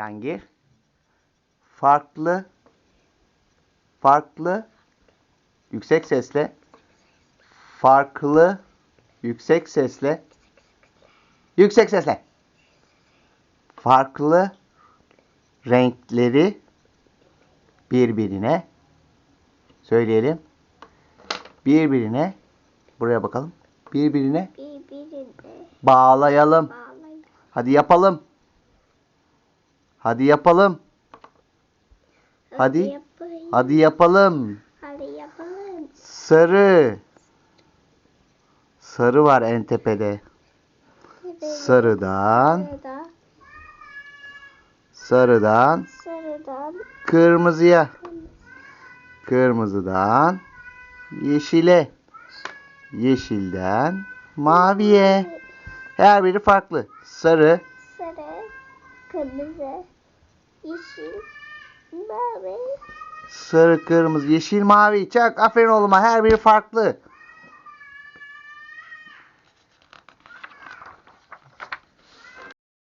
Cihangir. Farklı. Farklı. Yüksek sesle. Farklı. Yüksek sesle. Yüksek sesle. Farklı renkleri birbirine söyleyelim. Birbirine buraya bakalım. Birbirine Birbirine bağlayalım. bağlayın. Hadi yapalım. Hadi yapalım. Hadi. yapayım. Hadi yapalım. Hadi yapalım. Sarı. Sarı var en tepede. Sarıdan, Sarıdan, sarıdan sarıdan, kırmızıya, kırmızıdan yeşile, yeşilden maviye. Her biri farklı. Sarı, sarı, kırmızı, yeşil, mavi. sarı, kırmızı, yeşil, mavi. Çak. Aferin oğluma. Her biri farklı.